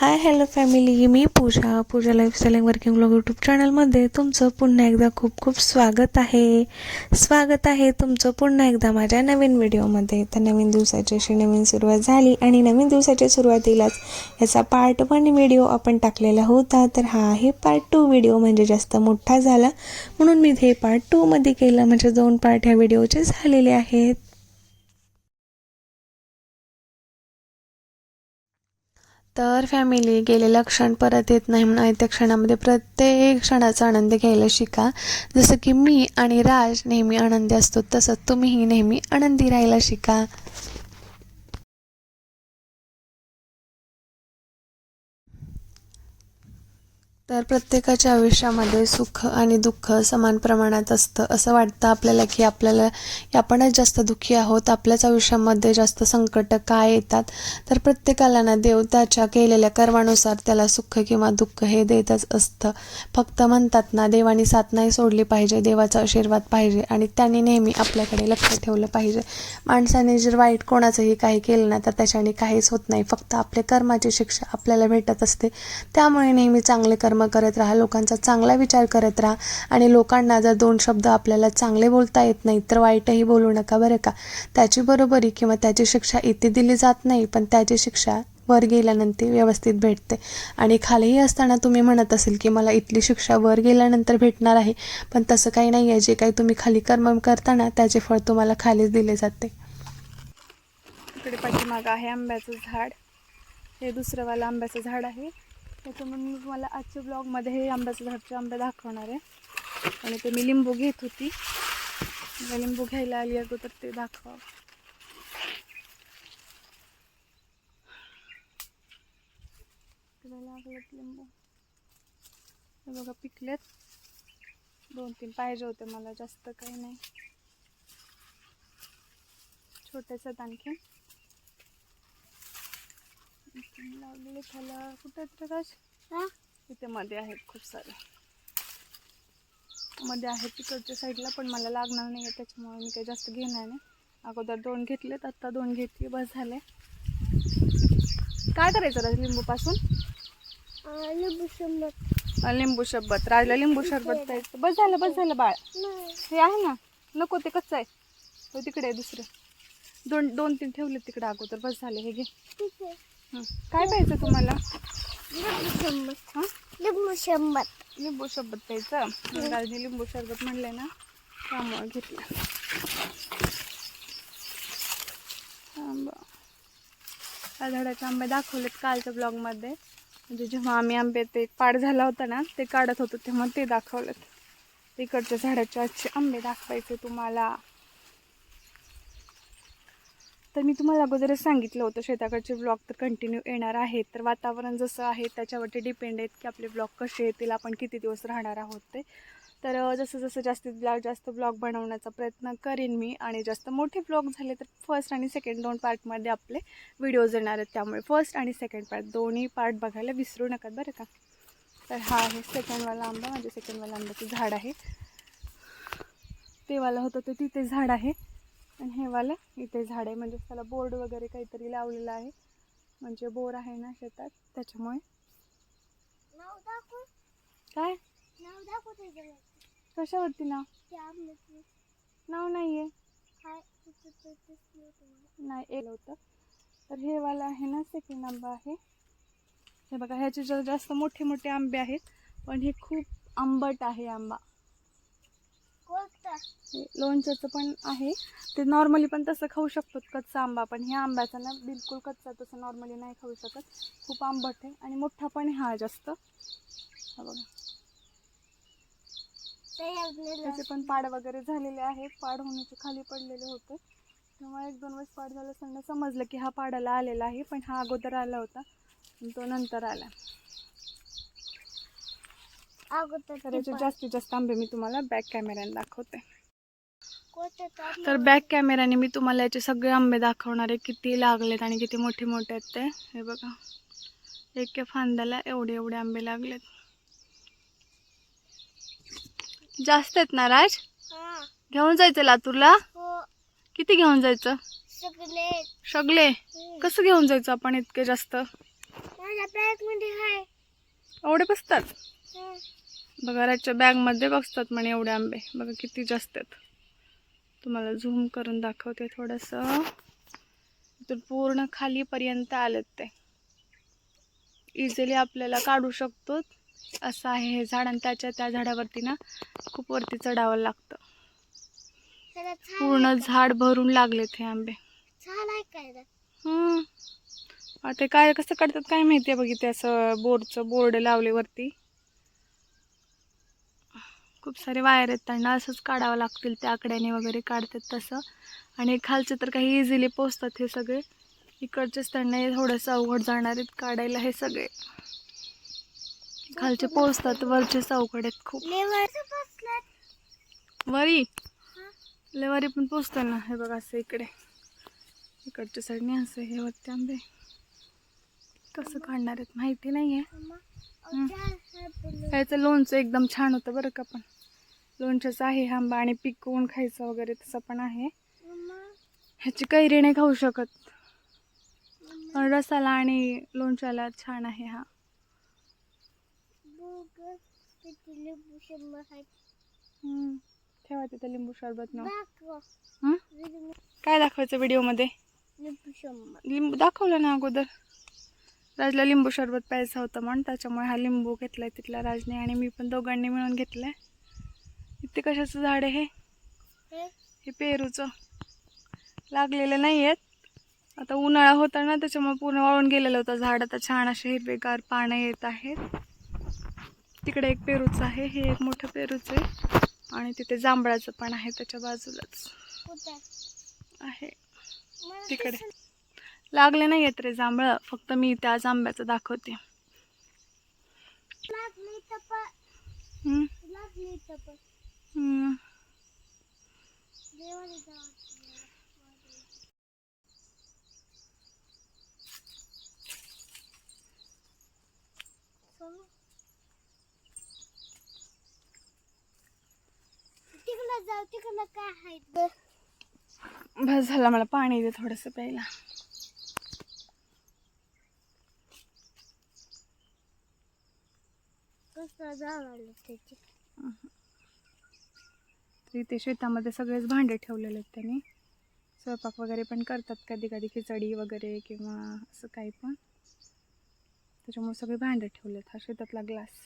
हाय hello family मी Pooja. Pooja lifestyle working blog YouTube चॅनलमध्ये तुमचं पुन्हा एकदा खूप खूप स्वागत आहे. स्वागत आहे तुमचं पुन्हा एकदा माझ्या नवीन व्हिडिओमध्ये तर नवीन दिवसाची अशी नवीन सुरुवात झाली आणि नवीन दिवसाच्या सुरुवातीलाच याचा पार्ट वन व्हिडिओ आपण टाकलेला होता. तर हा आहे पार्ट टू व्हिडिओ म्हणजे जास्त मोठा झाला. म्हणून मी हे पार्ट टूमध्ये केलं. म्हणजे दोन पार्ट ह्या व्हिडिओचे झालेले आहेत. तर फॅमिली गेलेलं क्षण परत येत नाही म्हणून आयत्या क्षणामध्ये प्रत्येक क्षणाचा आनंद घ्यायला शिका. जसं की मी आणि राज नेहमी आनंदी असतो तसं तुम्हीही नेहमी आनंदी राहायला शिका. तर प्रत्येकाच्या आयुष्यामध्ये सुख आणि दुःख समान प्रमाणात असतं. असं वाटतं आपल्याला की आपल्याला आपणच जास्त दुःखी आहोत आपल्याच आयुष्यामध्ये जास्त संकट काय येतात? तर प्रत्येकाला ना देव त्याच्या केलेल्या कर्मानुसार त्याला सुख किंवा दुःख हे देतच असतं. फक्त म्हणतात ना देवानी साथ नाही सोडली पाहिजे देवाचा आशीर्वाद पाहिजे आणि त्यांनी नेहमी आपल्याकडे लक्ष ठेवलं पाहिजे. माणसाने जर वाईट कोणाचंही काही केलं ना तर त्याच्याने काहीच होत नाही. फक्त आपल्या कर्माची शिक्षा आपल्याला भेटत असते. त्यामुळे नेहमी चांगले कर्म कर्म करत राहा लोकांचा चांगला विचार करत राहा. आणि लोकांना जर दोन शब्द आपल्याला चांगले बोलता येत नाही तर वाईटही बोलू नका बरं का? त्याची बरोबरी किंवा त्याची शिक्षा इथे दिली जात नाही पण त्याची शिक्षा वर गेल्यानंतर व्यवस्थित भेटते. आणि खालीही असताना तुम्ही म्हणत असेल की मला इथली शिक्षा वर गेल्यानंतर भेटणार आहे पण तसं काही नाही आहे जे काही तुम्ही खाली कर्म करताना त्याचे फळ तुम्हाला खालीच दिले जाते. इकडे पाठीमागं आहे आंब्याचं झाड. हे दुसरंवालं आंब्याचं झाड आहे. त्याच्यामुळे मी तुम्हाला आजच्या ब्लॉगमध्ये हे आंब्याचं झाडचे आंबे दाखवणार आहे. आणि ते मी लिंबू घेत होती. लिंबू घ्यायला आली अगोदर ते दाखवा. लागलेत लिंबू? हे बघा पिकलेत. दोन तीन पाहिजे होते मला जास्त काही नाही. छोटेच आहेत आणखी लागले त्याला कुठे आहेत रे राज इथे मध्ये आहेत खूप सारे. मध्ये आहेत तिकडच्या साईडला पण मला लागणार नाही आहे त्याच्यामुळे मी काही जास्त घेणार नाही. अगोदर दोन घेतलेत आत्ता दोन घेतली बस झाले. काय करायचं राज लिंबू पासून? लिंबू अं, लिंबू शरबत. राजला लिंबू शरबत बस झालं बस झालं बाळ. हे आहे ना? नको ते कच्चं आहे. तो तिकडे आहे दुसरं. दोन दोन तीन ठेवले तिकडे अगोदर. बस झाले हे घे. हं. काय प्यायचं तुम्हाला? लिंबू हां? लिंबू शंभर लिंबू शरबत प्यायचं? राजने लिंबू शरबत म्हणलंय ना त्यामुळे घेतलं. आंबा त्या झाडाचे आंबे दाखवलेत कालच्या ब्लॉगमध्ये. म्हणजे जेव्हा आम्ही आंबे ते पाड झाला होता ना ते काढत होतो तेव्हा ते दाखवलेत. तिकडच्या झाडाचे आजचे आंबे दाखवायचे तुम्हाला. तर मी तुम्हाला अगोदरच सांगितलं होतं शेताकडचे ब्लॉग तर कंटिन्यू येणार आहेत. तर वातावरण जसं आहे त्याच्यावरती डिपेंड आहेत की आपले ब्लॉग कसे येतील आपण किती दिवस राहणार आहोत ते. तर जसं जसं जास्तीत ब्लॉग जास्त ब्लॉग बनवण्याचा प्रयत्न करीन मी आणि जास्त मोठे ब्लॉग झाले तर फर्स्ट आणि सेकंड दोन पार्टमध्ये आपले व्हिडिओज येणार आहेत. त्यामुळे फर्स्ट आणि सेकंड पार्ट दोन्ही पार्ट बघायला विसरू नका बरं का. तर हा आहे सेकंडवाला आंबा म्हणजे सेकंडवाला आंब्याचं झाड आहे. तेवाला होतं ते तिथे झाड आहे. आणि हे वाला इथे झाड आहे. म्हणजे त्याला बोर्ड वगैरे काहीतरी लावलेलं आहे. म्हणजे बोर आहे ना शेतात त्याच्यामुळे. काय? कशावरती नाव? नाव नाही आहे काय? तिथं ते दिसलं तुम्हाला. नाही येलं होतं. तर हे वाला आहे ना सेकंड आंबा आहे. हे बघा ह्याचे जास्त मोठे मोठे आंबे आहेत. पण हे खूप आंबट आहे आंबा. लोणच्याचं पण आहे. ते नॉर्मली पण तसं खाऊ शकतो कच्चा आंबा. पण ह्या आंब्याचा ना बिलकुल कच्चा तसं नॉर्मली नाही खाऊ शकत. खूप आंबट आहे आणि मोठा पण हा जास्त. हा बघा. त्याचे पण पाड वगैरे झालेले आहे पाड होण्याचे खाली पडलेले होते. तेव्हा एक दोन वेळेस पाड झालं असताना समजलं की हा पाडाला आलेला आहे. पण हा अगोदर आला होता तो नंतर आला. तर याचे जास्तीत जास्त आंबे मी तुम्हाला बॅक कॅमेऱ्याने दाखवते. तर बॅक कॅमेऱ्याने मी तुम्हाला याचे सगळे आंबे दाखवणार आहे. किती लागलेत आणि किती मोठे मोठे आहेत ते. हे बघा. एका फांद्याला एवढे एवढे आंबे लागलेत. जास्त आहेत ना राज? हा. घेऊन जायचं लातूरला? हो. किती घेऊन जायचं? सगळे. कसं घेऊन जायचं आपण इतके जास्त? माझ्या बॅगमध्ये एवढे बसतात. बघा राजच्या बॅगमध्ये बसतात म्हणे एवढे आंबे. बघा किती जास्त आहेत. तुम्हाला झूम करून दाखवते थोडंसं. इथून पूर्ण खालीपर्यंत आलेत ते. इझिली आपल्याला काढू शकतो असं आहे हे झाड आणि त्याच्या त्या झाडावरती ना खूप वरती चढावं लागतं. पूर्ण झाड भरून लागलेत हे आंबे? हम्म. आता ते काय कसं काढतात काय माहिती आहे बघितलं असं बोर्डचं बोर्ड लावले वरती खूप सारे वायर आहेत त्यांना असंच काढावं लागतील त्या आकड्याने वगैरे काढतात तसं. आणि खालचे तर काही इझिली पोचतात हे सगळे. इकडचेच त्यांना हे थोडंसं अवघड जाणार आहेत काढायला हे सगळे. खालचे पोचतात वरचेच अवघड आहेत खूप. वरी? लवारी पण पोचतो ना हे बघा असं इकडे. इकडच्या साईडने असं हे वरती आंबे. कसं काढणार आहेत माहिती नाही आहे. हं. ह्याचं लोणचं एकदम छान होतं बरं का पण. लोणच्याचं आहे आंबा आणि पिकवून खायचं वगैरे तसं पण आहे. ह्याची कैरी नाही खाऊ शकत. पण रसाला आणि लोणच्याला छान आहे हा. ठेवा तिथं लिंबू सरबत न. काय दाखवायचं व्हिडिओमध्ये लिंबू दाखवलं ना अगोदर. राजला लिंबू सरबत प्यायचा होता म्हणून त्याच्यामुळे हा लिंबू घेतलाय तिथला राजने आणि मी पण दोघांनी मिळून घेतलाय. इथे कशाचं झाड आहे हे? हे? पेरूचं. लागलेलं नाही आहेत आता उन्हाळा होता ना त्याच्यामुळे पूर्ण वाळून गेलेलं होतं झाड. आता छान असे हिरवेगार पानं येत आहेत. तिकडे एक पेरूचं आहे हे एक मोठं पेरूचं आहे. आणि तिथे जांभळाचं पण आहे त्याच्या बाजूलाच. आहे. तिकडे. लागले नाही आहेत रे जांभळं. फक्त मी त्याच आंब्याचं दाखवते. बस झालं मला पाणी दे थोडंसं प्यायला. त्याची. तर इथे शेतामध्ये सगळेच भांडे ठेवलेले आहेत त्यांनी. स्वयंपाक वगैरे पण करतात कधी कधी खिचडी वगैरे किंवा असं काही पण. त्याच्यामुळे सगळे भांडे ठेवलेत. हा शेतातला ग्लास.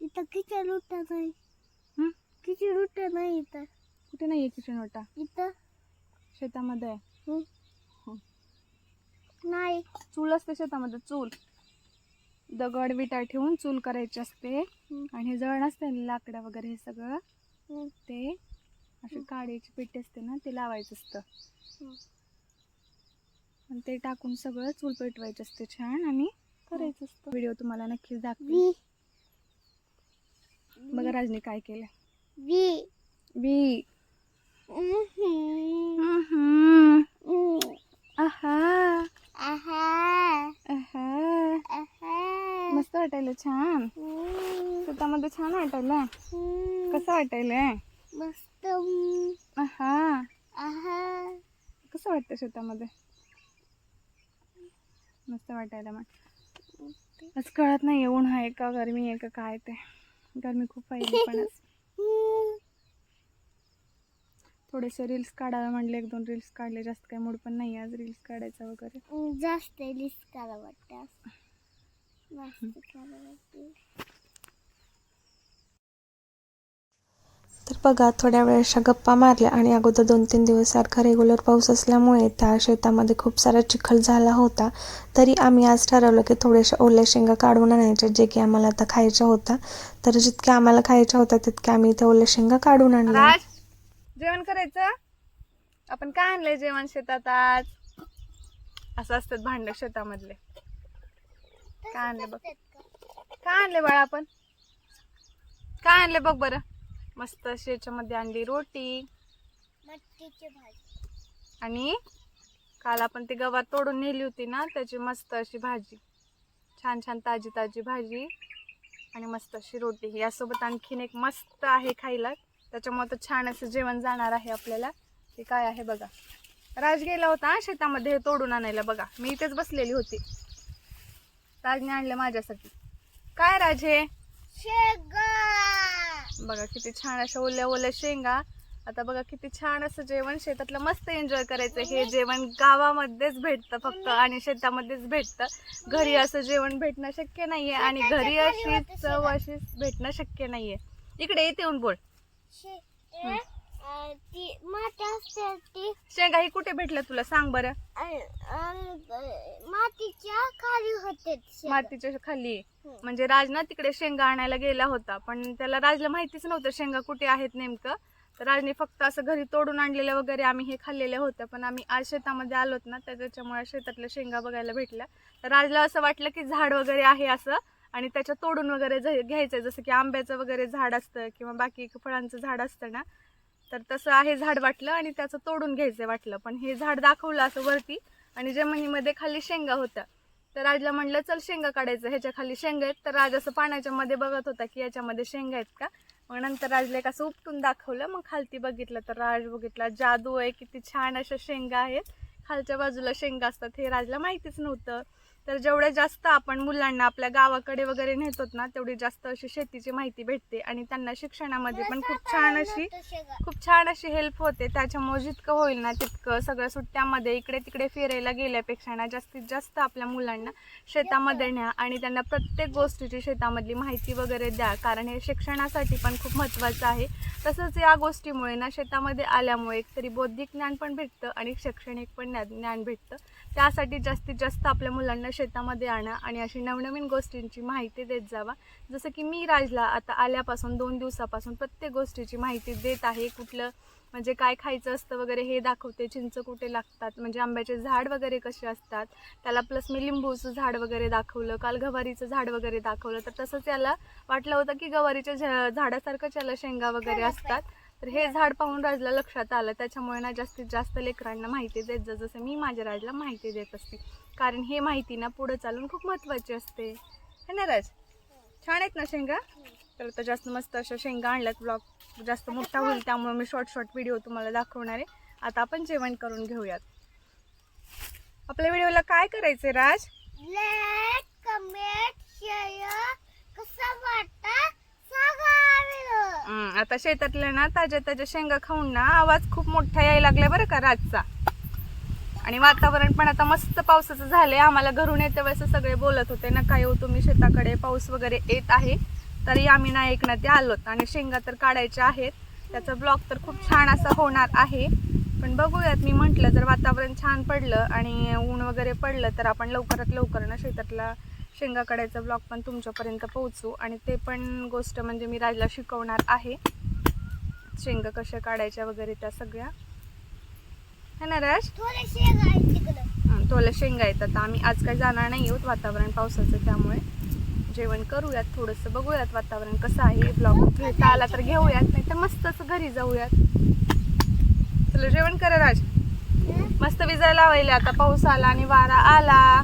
इथं किचन उठत नाही. हं? किचन उठत नाही इथं. कुठे नाही आहे किचन वाटा इथं. शेतामध्ये? आहे? हं. नाही चूल असते शेतामध्ये चूल. दगड विटा ठेवून चूल करायची असते. आणि हे जळ नसते ना लाकडं वगैरे हे सगळं. ते अशी काडीची पेटी असते ना ते लावायचं असतं. आणि ते टाकून सगळं चूल पेटवायचं असते छान आणि करायचं असतं. व्हिडिओ तुम्हाला नक्कीच दाखवेल वी. बघा राजने काय केलं वी. B Mhm. हम्म. आहा आहा आहा आहा मस्त वाटायला छान. शेतामध्ये छान वाटायला. कसं वाटायलंय? मस्त. कसं वाटतं शेतामध्ये मस्त वाटायला मग. आज कळत नाही ऊन आहे का गरमी आहे का काय ते. गरमी खूप पाहिजे पण. थोडेसे रील्स काढायला म्हणले एक दोन रील्स काढले. जास्त काही मूड पण नाही आज रील्स काढायचा वगैरे. जास्त मस्त करा वाटतं. तर बघा थोड्या वेळ अशा गप्पा मारल्या आणि अगोदर दोन तीन दिवस सारखा रेग्युलर पाऊस असल्यामुळे त्या शेतामध्ये खूप सारा चिखल झाला होता. तरी आम्ही आज ठरवलं की थोड्याशा ओल्या शेंगा काढून आणायच्या जे की आम्हाला आता खायच्या होत्या तर जितक्या आम्हाला खायच्या होत्या तितक्या आम्ही त्या ओल्या शेंगा काढून आणल्या. जेवण करायचं? आपण काय आणलंय जेवण शेतात आज? असं असतात भांड शेतामधले. काय आणले बघ. काय आणले बाळा आपण? काय आणले बघ बरं. मस्त अशी याच्यामध्ये आणली रोटी. आणि काल आपण ती गवात तोडून नेली होती ना त्याची मस्त अशी भाजी. छान छान ताजी ताजी भाजी. आणि मस्त अशी रोटी. यासोबत आणखीन एक मस्त आहे खायला. त्याच्यामुळे तर छान असं जेवण जाणार आहे आपल्याला. ते काय आहे बघा. राज गेला होता शेतामध्ये हे तोडून आणायला बघा. मी इथेच बसलेली होती. राजने आणले माझ्यासाठी. काय राज? हे बघा किती छान अशा ओल्या ओल्या शेंगा. आता बघा किती छान असं जेवण शेतातलं मस्त एन्जॉय करायचं. हे जेवण गावामध्येच भेटतं फक्त आणि शेतामध्येच भेटतं. घरी असं जेवण भेटणं शक्य नाहीये आणि घरी अशी चव अशी भेटणं शक्य नाहीये. इकडे येते येऊन बोल. ती माती शेंगा ही कुठे भेटल्या तुला? सांग बरं. मातीच्या खाली होते. मातीच्या खाली. म्हणजे राज ना तिकडे शेंगा आणायला गेला होता पण त्याला राजला माहितीच नव्हतं शेंगा कुठे आहेत नेमकं. तर राजने फक्त असं घरी तोडून आणलेलं वगैरे आम्ही हे खाल्लेलं होतं पण आम्ही आज शेतामध्ये आलोत ना तर त्याच्यामुळे शेतातल्या शेंगा बघायला भेटल्या. तर राजला असं वाटलं की झाड वगैरे आहे असं आणि त्याच्या तोडून वगैरे घ्यायचं जसं की आंब्याचं वगैरे झाड असतं किंवा बाकी फळांचं झाड असतं ना तर तसं आहे झाड वाटलं आणि त्याचं तोडून घ्यायचं वाटलं. पण हे झाड दाखवलं असं वरती आणि जमिनीमध्ये खाली शेंगा होत्या तर राजला म्हणलं चल शेंगा काढायचं ह्याच्या खाली शेंगा आहेत. तर राज असं पाण्याच्या मध्ये बघत होता की याच्यामध्ये शेंगा आहेत का? मग नंतर राजला एक असं उपटून दाखवलं मग खालती बघितलं. तर राज बघितला जादू आहे किती छान अशा शेंगा आहेत. खालच्या बाजूला शेंगा असतात. हे राजला माहितीच नव्हतं. तर जेवढ्या जास्त आपण मुलांना आपल्या गावाकडे वगैरे नेतोत ना तेवढी जास्त अशी शेतीची माहिती भेटते आणि त्यांना शिक्षणामध्ये पण खूप छान अशी खूप छान अशी हेल्प होते. त्याच्यामुळे जितकं होईल ना तितकं सगळ्या सुट्ट्यामध्ये इकडे तिकडे फिरायला गेल्यापेक्षा ना जास्तीत जास्त आपल्या मुलांना शेतामध्ये न्या आणि त्यांना प्रत्येक गोष्टीची शेतामधली माहिती वगैरे द्या. कारण हे शिक्षणासाठी पण खूप महत्त्वाचं आहे. तसंच या गोष्टीमुळे ना शेतामध्ये आल्यामुळे एकतरी बौद्धिक ज्ञान पण भेटतं आणि शैक्षणिक पण ज्ञान भेटतं. त्यासाठी जास्तीत जास्त आपल्या मुलांना शेतामध्ये आणा आणि अशी नवनवीन गोष्टींची माहिती देत जावा. जसं की मी राजला आता आल्यापासून दोन दिवसापासून प्रत्येक गोष्टीची माहिती देत आहे. कुठलं म्हणजे काय खायचं असतं वगैरे हे दाखवते. चिंच कुठे लागतात? म्हणजे आंब्याचे झाड वगैरे कसे असतात? त्याला प्लस मी लिंबूचं झाड वगैरे दाखवलं. काल गवारीचं झाड वगैरे दाखवलं. तर तसंच याला वाटलं होतं की गवारीच्या झा झाडासारखंच याला शेंगा वगैरे असतात. तर हे झाड पाहून राजला लक्षात आलं. त्याच्यामुळे ना जास्तीत जास्त लेकरांना माहिती देत जा. जसं मी माझ्या राजला माहिती देत असते. कारण हे माहिती ना पुढे चालून खूप महत्त्वाची असते. है ना राज? छान आहेत ना शेंगा? तर आता जास्त मस्त अशा शेंगा आणल्यात ब्लॉग जास्त मोठा होईल त्यामुळे मी शॉर्ट शॉर्ट व्हिडिओ तुम्हाला दाखवणार आहे. आता आपण जेवण करून घेऊयात. आपल्या व्हिडिओला काय करायचंय राज? लाईक कमेंट शेअर कसा वाटता? सांगा आम्हाला. हम्म, आता शेतातल्या ना ताज्या ताज्या शेंगा खाऊन ना आवाज खूप मोठा यायला लागलाय बरं का राजचा. आणि वातावरण पण आता मस्त पावसाचं झालंय. आम्हाला घरून येते वेळेस सगळे बोलत होते ना काय तुम्ही शेताकडे पाऊस वगैरे येत आहे. तरी आम्ही ना ऐकणं ते आलोत आणि शेंगा तर काढायच्या आहेत. त्याचा ब्लॉग तर खूप छान असा होणार आहे. पण बघूयात मी म्हटलं जर वातावरण छान पडलं आणि ऊन वगैरे पडलं तर आपण लवकरात लवकर ना शेतातला शेंगा काढायचा ब्लॉग पण तुमच्यापर्यंत पोहोचू. आणि ते पण गोष्ट म्हणजे मी राजला शिकवणार आहे. शेंगा कशा काढायच्या वगैरे त्या सगळ्या. है ना राज? थोडे शेंगा आहेत तिकडं. हं, थोड्या शेंगा येतात आम्ही आज काही जाणार नाही आहोत वातावरण पावसाचं त्यामुळे. जेवण करूयात थोडंसं बघूयात वातावरण कसं आहे. ब्लॉग घेता आला तर घेऊयात नाही तर मस्त असं घरी जाऊयात. चला जेवण करा राज? मस्त विजायला लावायला. आता पाऊस आला आणि वारा आला.